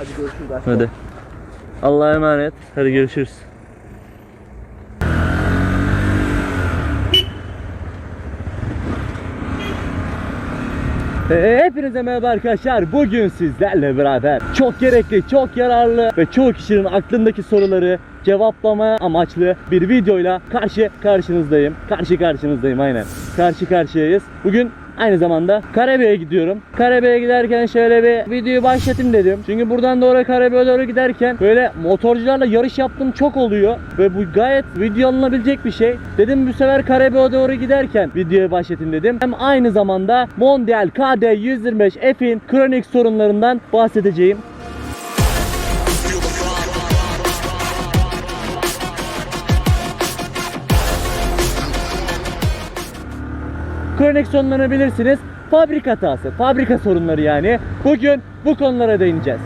Hadi görüşürüz. aşkım. Hadi. Allah'a emanet. Hadi görüşürüz. Hepinize merhaba arkadaşlar. Bugün sizlerle beraber çok gerekli, çok yararlı ve çoğu kişinin aklındaki soruları cevaplama amaçlı bir videoyla karşı karşınızdayım. Karşı karşınızdayım aynen. Karşı karşıyayız. Bugün Aynı zamanda Karabey'e gidiyorum. Karabey'e giderken şöyle bir videoyu başlatayım dedim. Çünkü buradan doğru Karabey'e doğru giderken böyle motorcularla yarış yaptığım çok oluyor. Ve bu gayet video alınabilecek bir şey. Dedim bu sefer Karabey'e doğru giderken videoyu başlatayım dedim. Hem aynı zamanda Mondial KD 125 F'in kronik sorunlarından bahsedeceğim. Kronik sorunlarını bilirsiniz. Fabrika hatası, fabrika sorunları yani. Bugün bu konulara değineceğiz.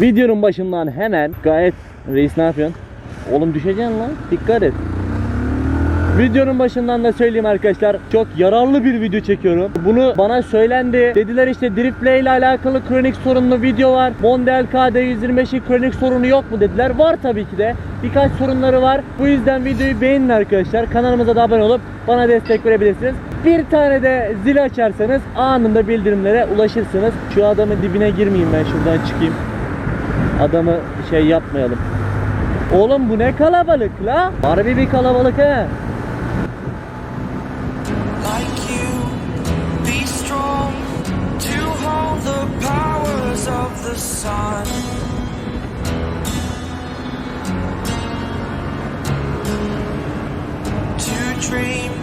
Videonun başından hemen gayet reis ne yapıyorsun? Oğlum düşeceksin lan. Dikkat et. Videonun başından da söyleyeyim arkadaşlar. Çok yararlı bir video çekiyorum. Bunu bana söylendi. Dediler işte Driftlay ile alakalı kronik sorunlu video var. Mondial KD 125'in kronik sorunu yok mu dediler. Var tabii ki de. Birkaç sorunları var. Bu yüzden videoyu beğenin arkadaşlar. Kanalımıza da abone olup bana destek verebilirsiniz. Bir tane de zil açarsanız anında bildirimlere ulaşırsınız. Şu adamın dibine girmeyeyim ben şuradan çıkayım. Adamı şey yapmayalım. Oğlum bu ne kalabalık la? Harbi bir kalabalık he. dream.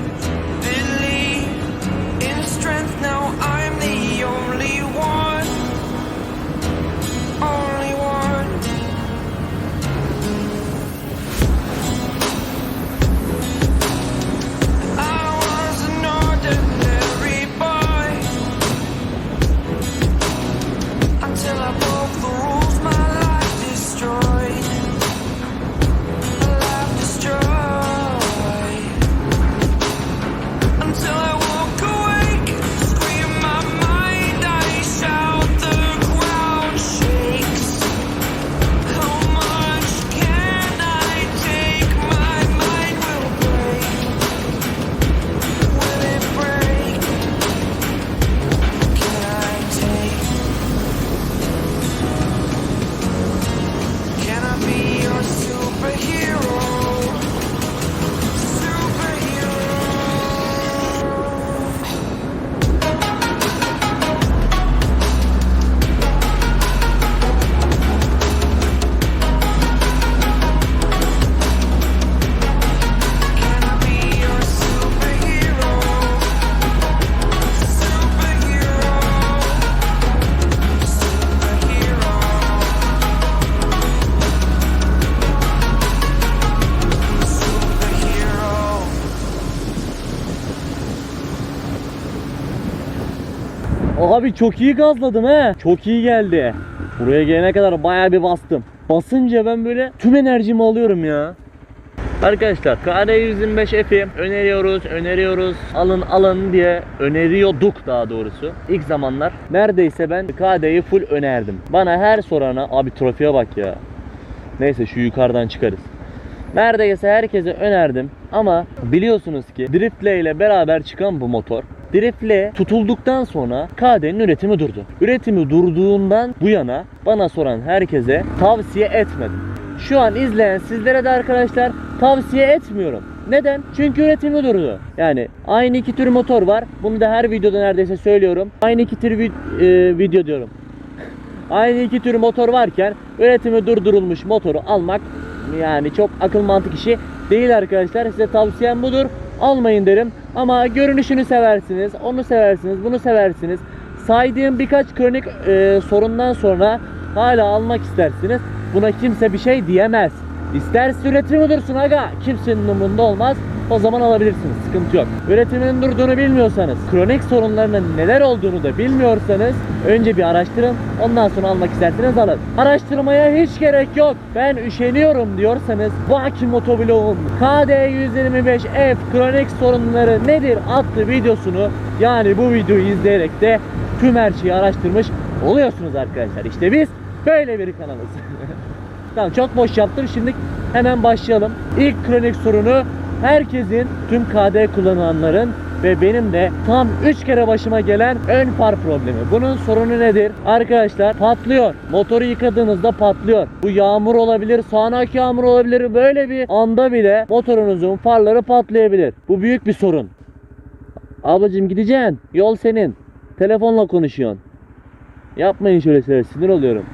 Abi çok iyi gazladım he. Çok iyi geldi. Buraya gelene kadar bayağı bir bastım. Basınca ben böyle tüm enerjimi alıyorum ya. Arkadaşlar KD 125 F'i öneriyoruz, öneriyoruz, alın alın diye öneriyorduk daha doğrusu. İlk zamanlar neredeyse ben KD'yi full önerdim. Bana her sorana abi trafiğe bak ya. Neyse şu yukarıdan çıkarız. Neredeyse herkese önerdim ama biliyorsunuz ki Driftle ile beraber çıkan bu motor Driftle tutulduktan sonra KD'nin üretimi durdu. Üretimi durduğundan bu yana bana soran herkese tavsiye etmedim. Şu an izleyen sizlere de arkadaşlar tavsiye etmiyorum. Neden? Çünkü üretimi durdu. Yani aynı iki tür motor var. Bunu da her videoda neredeyse söylüyorum. Aynı iki tür vid- e, video diyorum. Aynı iki tür motor varken üretimi durdurulmuş motoru almak yani çok akıl mantık işi değil arkadaşlar. Size tavsiyem budur. Almayın derim. Ama görünüşünü seversiniz, onu seversiniz, bunu seversiniz. Saydığım birkaç kronik e, sorundan sonra hala almak istersiniz. Buna kimse bir şey diyemez. İsterse üretimi dursun aga. Kimsenin umurunda olmaz. O zaman alabilirsiniz. Sıkıntı yok. Üretimin durduğunu bilmiyorsanız, kronik sorunlarının neler olduğunu da bilmiyorsanız önce bir araştırın. Ondan sonra almak isterseniz alın. Araştırmaya hiç gerek yok. Ben üşeniyorum diyorsanız Baki Motovlog'un KD125F kronik sorunları nedir adlı videosunu yani bu videoyu izleyerek de tüm her şeyi araştırmış oluyorsunuz arkadaşlar. İşte biz böyle bir kanalız. tamam çok boş yaptım. Şimdi hemen başlayalım. İlk kronik sorunu herkesin, tüm KD kullananların ve benim de tam 3 kere başıma gelen ön far problemi. Bunun sorunu nedir? Arkadaşlar patlıyor. Motoru yıkadığınızda patlıyor. Bu yağmur olabilir, sağanak yağmur olabilir. Böyle bir anda bile motorunuzun farları patlayabilir. Bu büyük bir sorun. Ablacığım gideceksin. Yol senin. Telefonla konuşuyorsun. Yapmayın şöyle şeyler sinir oluyorum.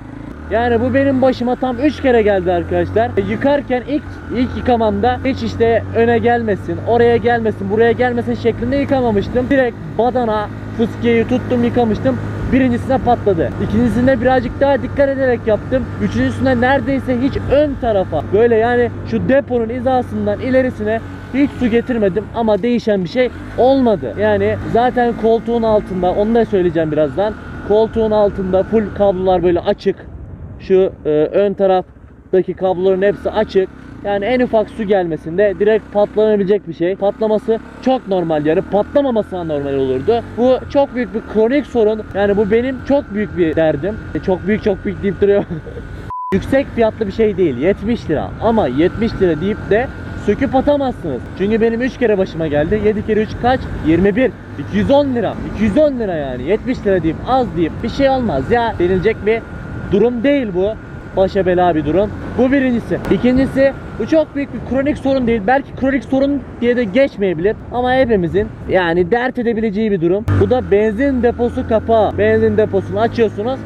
Yani bu benim başıma tam 3 kere geldi arkadaşlar. Yıkarken ilk ilk yıkamamda hiç işte öne gelmesin, oraya gelmesin, buraya gelmesin şeklinde yıkamamıştım. Direkt badana fıskiyeyi tuttum yıkamıştım. Birincisine patladı. İkincisinde birazcık daha dikkat ederek yaptım. Üçüncüsünde neredeyse hiç ön tarafa böyle yani şu deponun hizasından ilerisine hiç su getirmedim ama değişen bir şey olmadı. Yani zaten koltuğun altında onu da söyleyeceğim birazdan. Koltuğun altında full kablolar böyle açık. Şu e, ön taraftaki kabloların hepsi açık. Yani en ufak su gelmesinde direkt patlanabilecek bir şey. Patlaması çok normal yani patlamaması normal olurdu. Bu çok büyük bir kronik sorun. Yani bu benim çok büyük bir derdim. E, Çok büyük çok büyük deyip duruyor. Yüksek fiyatlı bir şey değil 70 lira ama 70 lira deyip de söküp atamazsınız. Çünkü benim 3 kere başıma geldi. 7 kere 3 kaç? 21. 210 lira. 210 lira yani. 70 lira deyip az deyip bir şey olmaz ya denilecek bir durum değil bu. Başa bela bir durum. Bu birincisi. İkincisi bu çok büyük bir kronik sorun değil. Belki kronik sorun diye de geçmeyebilir. Ama hepimizin yani dert edebileceği bir durum. Bu da benzin deposu kapağı. Benzin deposunu açıyorsunuz.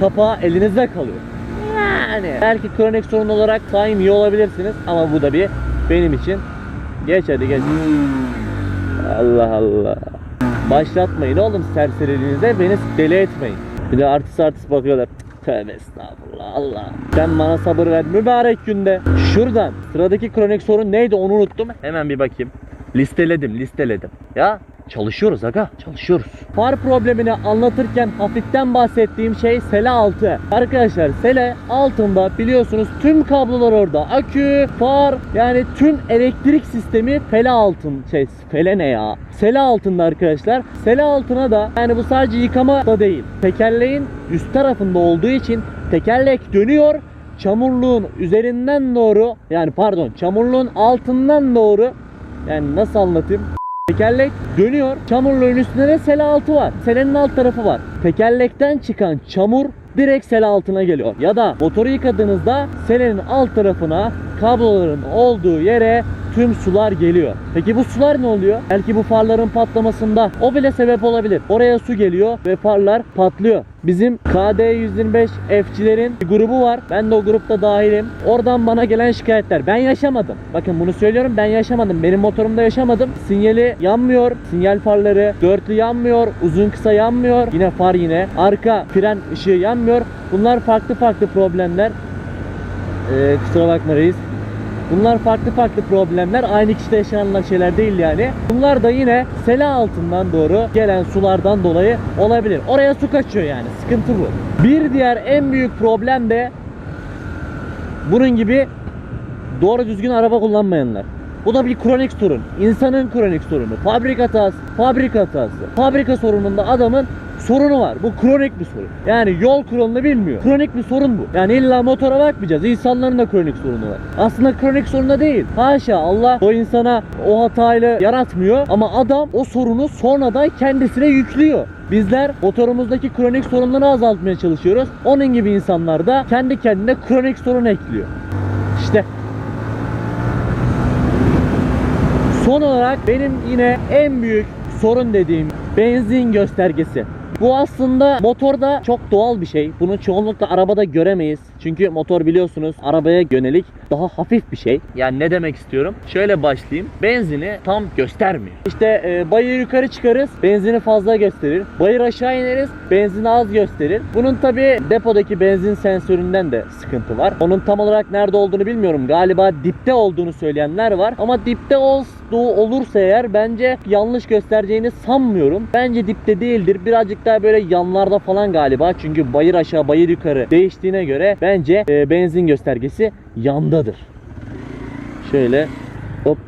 Kapağı elinizde kalıyor. Yani belki kronik sorun olarak saymıyor olabilirsiniz ama bu da bir benim için. Geç hadi geç. Allah Allah. Başlatmayın oğlum serseriliğinize beni deli etmeyin. Bir de artist artist bakıyorlar. Tövbe estağfurullah Allah. Sen bana sabır ver mübarek günde. Şuradan sıradaki kronik sorun neydi onu unuttum. Hemen bir bakayım. Listeledim listeledim. Ya çalışıyoruz aga çalışıyoruz. Far problemini anlatırken hafiften bahsettiğim şey sele altı. Arkadaşlar sele altında biliyorsunuz tüm kablolar orada. Akü, far yani tüm elektrik sistemi fele altın şey fele ne ya? Sele altında arkadaşlar. Sele altına da yani bu sadece yıkama da değil. Tekerleğin üst tarafında olduğu için tekerlek dönüyor çamurluğun üzerinden doğru yani pardon çamurluğun altından doğru yani nasıl anlatayım? Tekerlek dönüyor. Çamurluğun üstünde de sele altı var. Selenin alt tarafı var. Tekerlekten çıkan çamur direkt sele altına geliyor. Ya da motoru yıkadığınızda selenin alt tarafına kabloların olduğu yere tüm sular geliyor. Peki bu sular ne oluyor? Belki bu farların patlamasında o bile sebep olabilir. Oraya su geliyor ve farlar patlıyor. Bizim KD125 F'cilerin bir grubu var. Ben de o grupta dahilim. Oradan bana gelen şikayetler. Ben yaşamadım. Bakın bunu söylüyorum ben yaşamadım. Benim motorumda yaşamadım. Sinyali yanmıyor. Sinyal farları dörtlü yanmıyor. Uzun kısa yanmıyor. Yine far yine. Arka fren ışığı yanmıyor. Bunlar farklı farklı problemler. Ee, kusura bakma reis. Bunlar farklı farklı problemler. Aynı kişide yaşanılan şeyler değil yani. Bunlar da yine sele altından doğru gelen sulardan dolayı olabilir. Oraya su kaçıyor yani. Sıkıntı bu. Bir diğer en büyük problem de bunun gibi doğru düzgün araba kullanmayanlar. Bu da bir kronik sorun. İnsanın kronik sorunu. Fabrika hatası, fabrika hatası. Fabrika sorununda adamın sorunu var. Bu kronik bir sorun. Yani yol kuralını bilmiyor. Kronik bir sorun bu. Yani illa motora bakmayacağız. İnsanların da kronik sorunu var. Aslında kronik sorun da değil. Haşa Allah o insana o hatayla yaratmıyor ama adam o sorunu sonradan kendisine yüklüyor. Bizler motorumuzdaki kronik sorunları azaltmaya çalışıyoruz. Onun gibi insanlar da kendi kendine kronik sorun ekliyor. İşte Son olarak benim yine en büyük sorun dediğim benzin göstergesi. Bu aslında motorda çok doğal bir şey. Bunu çoğunlukla arabada göremeyiz. Çünkü motor biliyorsunuz arabaya yönelik daha hafif bir şey. Yani ne demek istiyorum? Şöyle başlayayım. Benzini tam göstermiyor. İşte e, bayır yukarı çıkarız, benzini fazla gösterir. Bayır aşağı ineriz, benzini az gösterir. Bunun tabi depodaki benzin sensöründen de sıkıntı var. Onun tam olarak nerede olduğunu bilmiyorum. Galiba dipte olduğunu söyleyenler var. Ama dipte olsun musluğu olursa eğer bence yanlış göstereceğini sanmıyorum. Bence dipte değildir. Birazcık daha böyle yanlarda falan galiba. Çünkü bayır aşağı bayır yukarı değiştiğine göre bence e, benzin göstergesi yandadır. Şöyle hop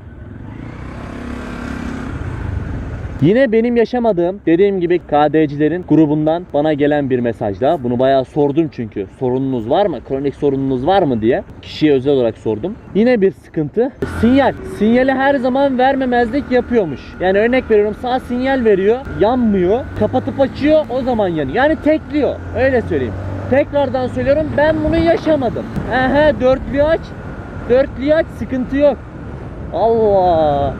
Yine benim yaşamadığım dediğim gibi KD'cilerin grubundan bana gelen bir mesajda bunu bayağı sordum çünkü sorununuz var mı kronik sorununuz var mı diye kişiye özel olarak sordum. Yine bir sıkıntı sinyal. Sinyali her zaman vermemezlik yapıyormuş. Yani örnek veriyorum sağ sinyal veriyor yanmıyor kapatıp açıyor o zaman yanıyor. Yani tekliyor öyle söyleyeyim. Tekrardan söylüyorum ben bunu yaşamadım. Aha dörtlüyü aç. Dörtlüyü aç sıkıntı yok. Allah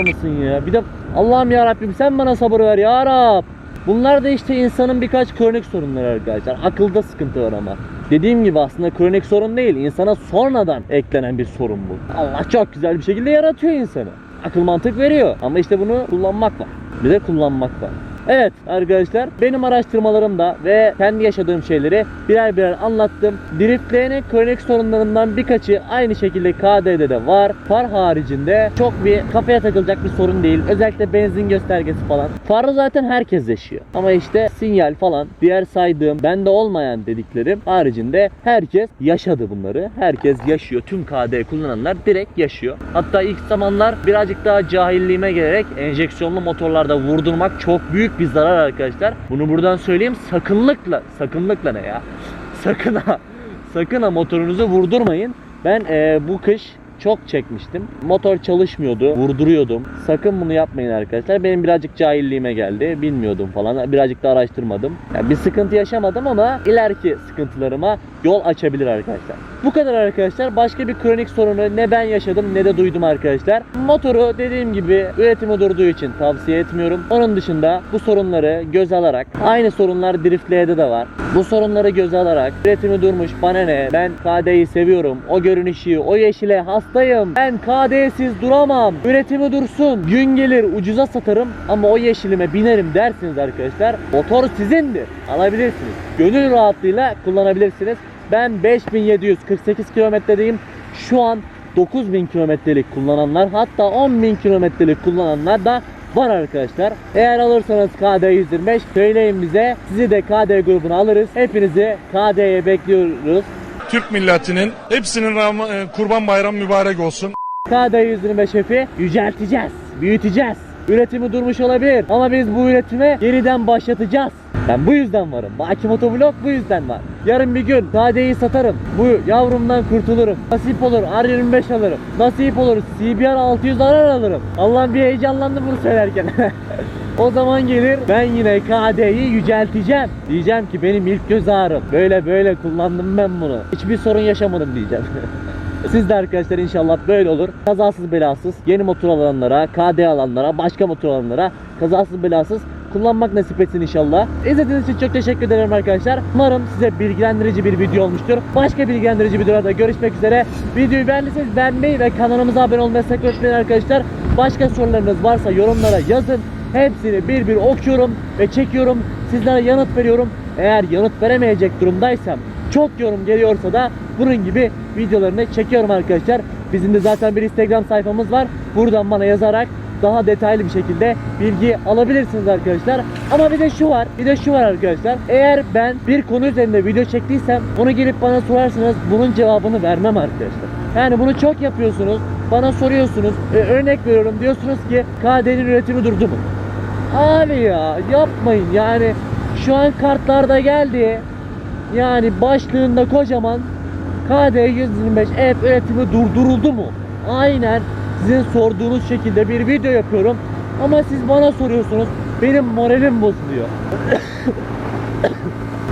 mısın ya? Bir de Allah'ım ya Rabbim sen bana sabır ver ya Rab. Bunlar da işte insanın birkaç kronik sorunları arkadaşlar. Akılda sıkıntı var ama. Dediğim gibi aslında kronik sorun değil. insana sonradan eklenen bir sorun bu. Allah çok güzel bir şekilde yaratıyor insanı. Akıl mantık veriyor. Ama işte bunu kullanmak var. Bir de kullanmak var. Evet arkadaşlar benim araştırmalarımda ve kendi yaşadığım şeyleri birer birer anlattım. Driftleyenin kronik sorunlarından birkaçı aynı şekilde KD'de de var. Far haricinde çok bir kafaya takılacak bir sorun değil. Özellikle benzin göstergesi falan. Farı zaten herkes yaşıyor. Ama işte sinyal falan diğer saydığım bende olmayan dediklerim haricinde herkes yaşadı bunları. Herkes yaşıyor. Tüm KD kullananlar direkt yaşıyor. Hatta ilk zamanlar birazcık daha cahilliğime gelerek enjeksiyonlu motorlarda vurdurmak çok büyük bir zarar arkadaşlar. Bunu buradan söyleyeyim sakınlıkla sakınlıkla ne ya? Sakın ha sakın ha motorunuzu vurdurmayın. Ben eee, bu kış çok çekmiştim. Motor çalışmıyordu. Vurduruyordum. Sakın bunu yapmayın arkadaşlar. Benim birazcık cahilliğime geldi. Bilmiyordum falan. Birazcık da araştırmadım. Yani bir sıkıntı yaşamadım ama ileriki sıkıntılarıma yol açabilir arkadaşlar. Bu kadar arkadaşlar. Başka bir kronik sorunu ne ben yaşadım ne de duydum arkadaşlar. Motoru dediğim gibi üretimi durduğu için tavsiye etmiyorum. Onun dışında bu sorunları göz alarak aynı sorunlar Drift'lerde de var. Bu sorunları göz alarak üretimi durmuş bana ne ben KD'yi seviyorum. O görünüşü o yeşile hastayım. Ben KD'siz duramam. Üretimi dursun. Gün gelir ucuza satarım ama o yeşilime binerim dersiniz arkadaşlar. Motor sizindir. Alabilirsiniz. Gönül rahatlığıyla kullanabilirsiniz. Ben 5748 kilometredeyim. Şu an 9000 kilometrelik kullananlar hatta 10.000 kilometrelik kullananlar da var arkadaşlar. Eğer alırsanız KD 125 söyleyin bize. Sizi de KD grubuna alırız. Hepinizi KD'ye bekliyoruz. Türk milletinin hepsinin e, kurban bayramı mübarek olsun. KD 125 F'i yücelteceğiz, büyüteceğiz. Üretimi durmuş olabilir ama biz bu üretime yeniden başlatacağız. Ben bu yüzden varım. Baki Motovlog bu yüzden var. Yarın bir gün KD'yi satarım. Bu yavrumdan kurtulurum. Nasip olur R25 alırım. Nasip olur CBR 600 arar alırım. Allah'ım bir heyecanlandım bunu söylerken. o zaman gelir ben yine KD'yi yücelteceğim. Diyeceğim ki benim ilk göz ağrım. Böyle böyle kullandım ben bunu. Hiçbir sorun yaşamadım diyeceğim. Siz de arkadaşlar inşallah böyle olur. Kazasız belasız yeni motor alanlara, KD alanlara, başka motor alanlara kazasız belasız kullanmak nasip etsin inşallah. İzlediğiniz için çok teşekkür ederim arkadaşlar. Umarım size bilgilendirici bir video olmuştur. Başka bilgilendirici videolarda görüşmek üzere. Videoyu beğendiyseniz beğenmeyi ve kanalımıza abone olmayı sakın unutmayın arkadaşlar. Başka sorularınız varsa yorumlara yazın. Hepsini bir bir okuyorum ve çekiyorum. Sizlere yanıt veriyorum. Eğer yanıt veremeyecek durumdaysam çok yorum geliyorsa da bunun gibi videolarını çekiyorum arkadaşlar. Bizim de zaten bir Instagram sayfamız var. Buradan bana yazarak daha detaylı bir şekilde bilgi alabilirsiniz arkadaşlar. Ama bir de şu var, bir de şu var arkadaşlar. Eğer ben bir konu üzerinde video çektiysem onu gelip bana sorarsanız bunun cevabını vermem arkadaşlar. Yani bunu çok yapıyorsunuz, bana soruyorsunuz, e, örnek veriyorum diyorsunuz ki KD'nin üretimi durdu mu? Abi ya yapmayın yani şu an kartlarda geldi. Yani başlığında kocaman KD 125 F üretimi durduruldu mu? Aynen sizin sorduğunuz şekilde bir video yapıyorum. Ama siz bana soruyorsunuz. Benim moralim bozuluyor.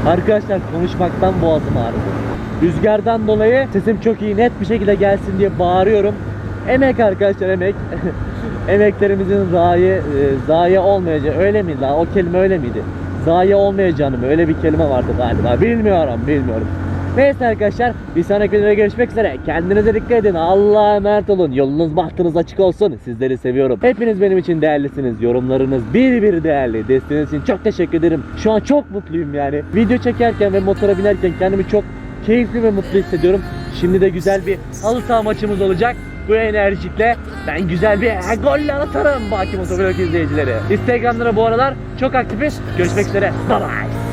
Arkadaşlar konuşmaktan boğazım ağrıdı. Rüzgardan dolayı sesim çok iyi net bir şekilde gelsin diye bağırıyorum. Emek arkadaşlar emek. Emeklerimizin zayi, e, zayi olmayacağı öyle miydi? O kelime öyle miydi? Zayi olmayacağını mı? Öyle bir kelime vardı galiba. Bilmiyorum, bilmiyorum. Neyse arkadaşlar bir sonraki videoda görüşmek üzere. Kendinize dikkat edin. Allah'a emanet olun. Yolunuz bahtınız açık olsun. Sizleri seviyorum. Hepiniz benim için değerlisiniz. Yorumlarınız bir bir değerli. Desteğiniz için çok teşekkür ederim. Şu an çok mutluyum yani. Video çekerken ve motora binerken kendimi çok keyifli ve mutlu hissediyorum. Şimdi de güzel bir halı saha maçımız olacak. Bu enerjikle ben güzel bir golle atarım Baki Motovlog izleyicileri. Instagram'da da bu aralar çok aktifiz. Görüşmek üzere. Bye bye.